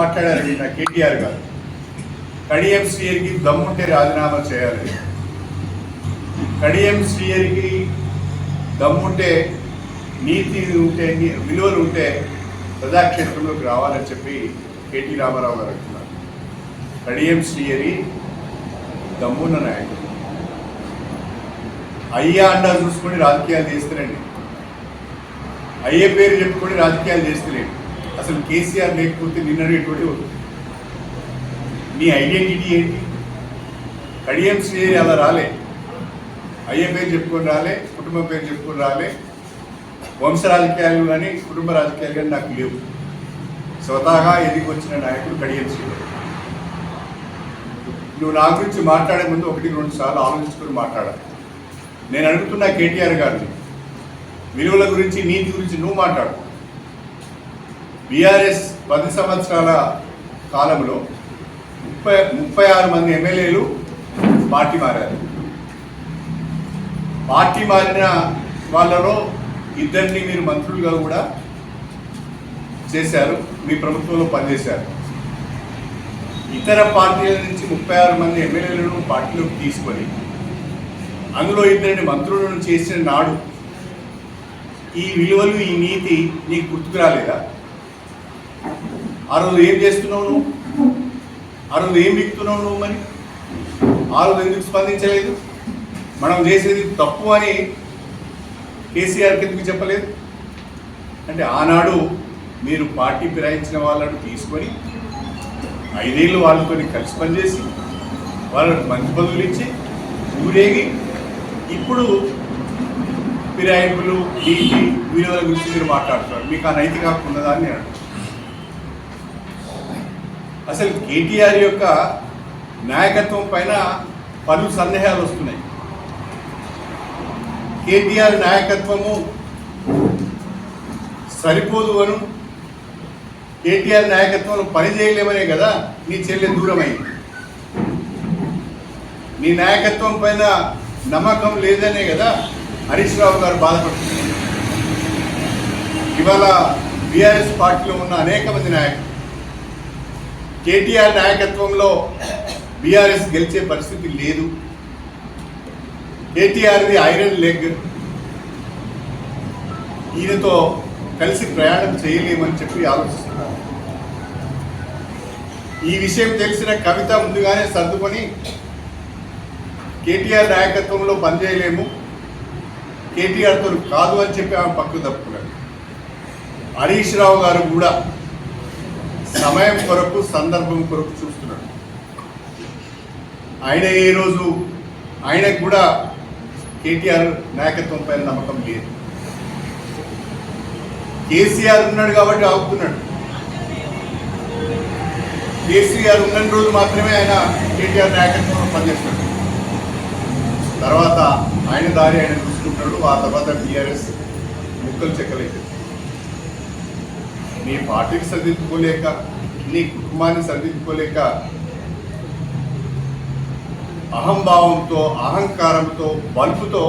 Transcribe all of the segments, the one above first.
మాట్లాడారు నా కేటీఆర్ గారు. కడియం శ్రీయర్కి దమ్ముంటే రాజీనామా చేయాలి. కడియం శ్రీయర్కి దమ్ముంటే నీతి ఉంటే విలువలు ఉంటే ప్రజాక్షేత్రంలోకి రావాలని చెప్పి కేటీ రామారావు గారు అంటున్నారు. కడియం శ్రీయరి దమ్మున్న నాయకుడు. అయ్యా అండా చూసుకొని రాజకీయాలు చేస్తారండి అయ్యే పేరు చెప్పుకొని రాజకీయాలు చేస్తలేండి. అసలు కేసీఆర్ లేకపోతే నిన్ననేటువంటి మీ నీ ఐడెంటిటీ ఏంటి? కడియం శ్రీ అలా రాలే. అయ్యే పేరు చెప్పుకొని రాలే కుటుంబం పేరు చెప్పుకొని రాలే. వంశ రాజకీయాలు కానీ కుటుంబ రాజకీయాలు కానీ నాకు లేవు. స్వతహాగా ఎదిగి వచ్చిన నాయకుడు కడియం శ్రీ నువ్వు నా గురించి మాట్లాడే ముందు ఒకటి రెండు సార్లు ఆలోచించుకొని మాట్లాడాలి నేను అడుగుతున్నా కేటీఆర్ గారిని. విలువల గురించి నీతి గురించి నువ్వు మాట్లాడు. బీఆర్ఎస్ పది సంవత్సరాల కాలంలో ముప్పై ముప్పై ఆరు మంది ఎమ్మెల్యేలు పార్టీ మారారు. పార్టీ మారిన వాళ్ళలో ఇద్దరిని మీరు మంత్రులుగా కూడా చేశారు మీ ప్రభుత్వంలో పనిచేశారు. ఇతర పార్టీల నుంచి ముప్పై ఆరు మంది ఎమ్మెల్యేలను పార్టీలోకి తీసుకొని అందులో ఇద్దరిని మంత్రులను చేసిన నాడు ఈ విలువలు ఈ నీతి నీకు గుర్తుకు రాలేదా? ఆ రోజు ఏం చేస్తున్నావు నువ్వు? ఆ రోజు ఏం విక్తున్నావు నువ్వు మరి? ఆ రోజు ఎందుకు స్పందించలేదు? మనం చేసేది తప్పు అని కేసీఆర్కి ఎందుకు చెప్పలేదు? అంటే ఆనాడు మీరు పార్టీ ఫిరాయించిన వాళ్ళను తీసుకొని ఐదేళ్ళు వాళ్ళతో కలిసి పనిచేసి వాళ్ళకు మంచి పదవులు ఇచ్చి ఊరేగి ఇప్పుడు ఫిరాయింపులు నీతి వీడియోల గురించి మీరు మాట్లాడుతున్నారు. మీకు ఆ నైతిక హక్కు ఉన్నదా అని నేను అసలు కేటీఆర్ యొక్క నాయకత్వం పైన పలు సందేహాలు వస్తున్నాయి. కేటీఆర్ నాయకత్వము సరిపోదు అను కేటీఆర్ నాయకత్వంలో పని చేయలేమనే కదా నీ చెల్లె దూరమైంది. నీ నాయకత్వం పైన నమ్మకం లేదనే కదా హరీష్ రావు గారు బాధపడుతున్నారు. ఇవాళ బీఆర్ఎస్ పార్టీలో ఉన్న అనేక మంది నాయకులు కేటీఆర్ నాయకత్వంలో బీఆర్ఎస్ గెలిచే పరిస్థితి లేదు. కేటీఆర్ది ఐరన్ లెగ్. ఈయనతో కలిసి ప్రయాణం చేయలేమని చెప్పి ఆలోచిస్తున్నారు. ఈ విషయం తెలిసిన కవిత ముందుగానే సర్దుకొని కేటీఆర్ నాయకత్వంలో పనిచేయలేము. కేటీఆర్తో కాదు అని చెప్పి ఆమె పక్కు తప్పుకున్నాడు. హరీష్ రావు గారు కూడా సమయం కొరకు సందర్భం కొరకు చూస్తున్నాడు. ఆయన ఏ రోజు ఆయనకు కూడా కేటీఆర్ నాయకత్వం పైన నమ్మకం లేదు. కేసీఆర్ ఉన్నాడు కాబట్టి ఆగుతున్నాడు. కేసీఆర్ ఉన్న రోజు మాత్రమే ఆయన కేటీఆర్ నాయకత్వంలో పనిచేస్తున్నాడు. తర్వాత ఆయన దారి ఆయన చూసుకుంటున్నాడు. ఆ తర్వాత టీఆర్ఎస్ ముక్కలు చెక్కలేదు నీ పార్టీకి సరిదిద్దుకోలేక నీ కుటుంబాన్ని సరిదిద్దుకోలేక అహంభావంతో అహంకారంతో బల్పుతో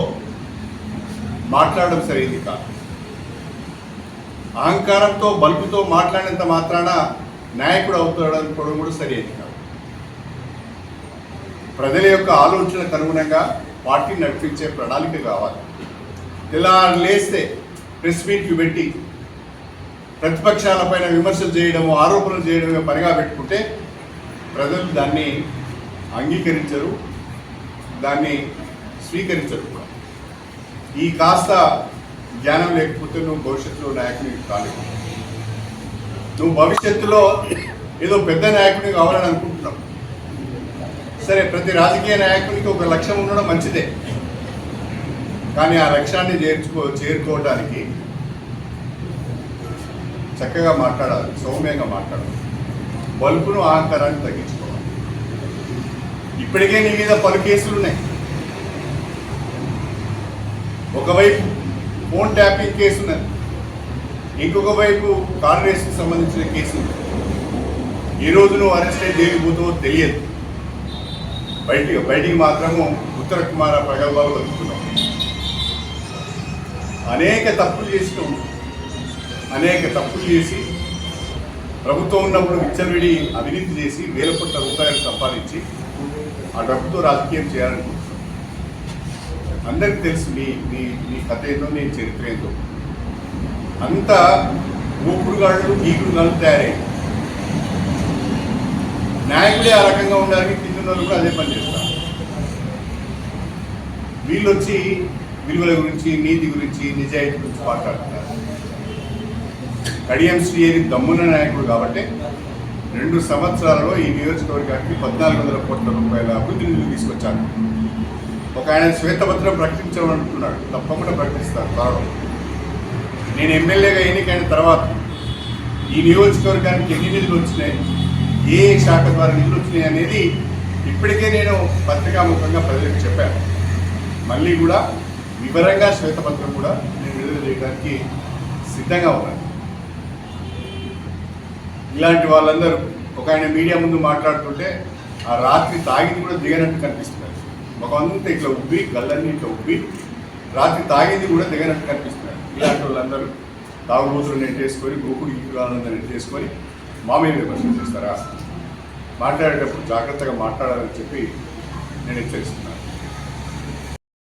మాట్లాడడం సరైంది కాదు. అహంకారంతో బల్పుతో మాట్లాడినంత మాత్రాన నాయకుడు అవుతాడనుకోవడం కూడా సరైనది కాదు. ప్రజల యొక్క ఆలోచనకు అనుగుణంగా పార్టీ నడిపించే ప్రణాళిక కావాలి. ఇలా లేస్తే ప్రెస్ మీట్లు పెట్టి ప్రతిపక్షాలపైన విమర్శలు చేయడము ఆరోపణలు చేయడమే పనిగా పెట్టుకుంటే ప్రజలు దాన్ని అంగీకరించరు దాన్ని స్వీకరించరు కూడా. ఈ కాస్త జ్ఞానం లేకపోతే నువ్వు భవిష్యత్తులో నాయకుడిని కాలేవు. నువ్వు భవిష్యత్తులో ఏదో పెద్ద నాయకుడిని కావాలని అనుకుంటున్నావు. సరే ప్రతి రాజకీయ నాయకునికి ఒక లక్ష్యం ఉండడం మంచిదే. కానీ ఆ లక్ష్యాన్ని చేర్చుకో చేరుకోవడానికి చక్కగా మాట్లాడాలి సౌమ్యంగా మాట్లాడాలి. బల్పును అహంకారాన్ని తగ్గించుకోవాలి. ఇప్పటికే నీ మీద పలు కేసులు ఉన్నాయి. ఒకవైపు ఫోన్ ట్యాపింగ్ కేసు ఉన్నది. ఇంకొక వైపు కార్ రేస్కి సంబంధించిన కేసు ఈ రోజు నువ్వు అరెస్ట్ అయ్యి దేనికి పోతావో తెలియదు. బయటికి బయటికి మాత్రము ఉత్తర కుమార ప్రగల్భాలు బతుకుతున్నావు అనేక తప్పులు చేసినావు. అనేక తప్పులు చేసి ప్రభుత్వం ఉన్నప్పుడు విచ్చలవిడి అవినీతి చేసి వేల కోట్ల రూపాయలు సంపాదించి ఆ డబ్బుతో రాజకీయం చేయాలనుకుంటున్నాను అందరికీ తెలుసు మీ మీ మీ కథ ఏందో నేను చరిత్ర ఏందో. అంత ఊపుడుగాళ్ళు గీకుడుగాళ్ళు తయారై నాయకుడే ఆ రకంగా ఉండాలని కింద వాళ్ళు కూడా అదే పని చేస్తారు. వీళ్ళు వచ్చి విలువల గురించి నీతి గురించి నిజాయితీ గురించి మాట్లాడుతున్నారు. కడియం శ్రీహరి దమ్మున నాయకుడు కాబట్టి రెండు సంవత్సరాలలో ఈ నియోజకవర్గానికి పద్నాలుగు వందల కోట్ల రూపాయల అభివృద్ధి నిధులు తీసుకొచ్చాను ఒక ఆయన శ్వేతపత్రం ప్రకటించమంటున్నాడు. తప్పకుండా ప్రకటిస్తారు. త్వరలో నేను ఎమ్మెల్యేగా ఎన్నికైన తర్వాత ఈ నియోజకవర్గానికి ఎన్ని నిధులు వచ్చినాయి? ఏ శాఖ ద్వారా నిధులు వచ్చినాయి అనేది ఇప్పటికే నేను పత్రికాముఖంగా ప్రజలకు చెప్పాను. మళ్ళీ కూడా వివరంగా శ్వేతపత్రం కూడా నేను విడుదల చేయడానికి సిద్ధంగా ఉన్నాను. ఇలాంటి వాళ్ళందరూ ఒక ఆయన మీడియా ముందు మాట్లాడుతుంటే ఆ రాత్రి తాగింది కూడా దిగనట్టు కనిపిస్తున్నారు. ఒక అంతా ఇట్లా ఉబ్బి గల్లన్నీ ఇట్లా ఉబ్బి రాత్రి తాగింది కూడా దిగనట్టు కనిపిస్తున్నారు. ఇలాంటి వాళ్ళందరూ తాగుబోతులు నెట్టేసుకొని గోకుడు ఇల్లు నెట్టేసుకొని మా మీద విమర్శలు చేస్తారా? మాట్లాడేటప్పుడు జాగ్రత్తగా మాట్లాడాలని చెప్పి నేను హెచ్చరిస్తున్నాను.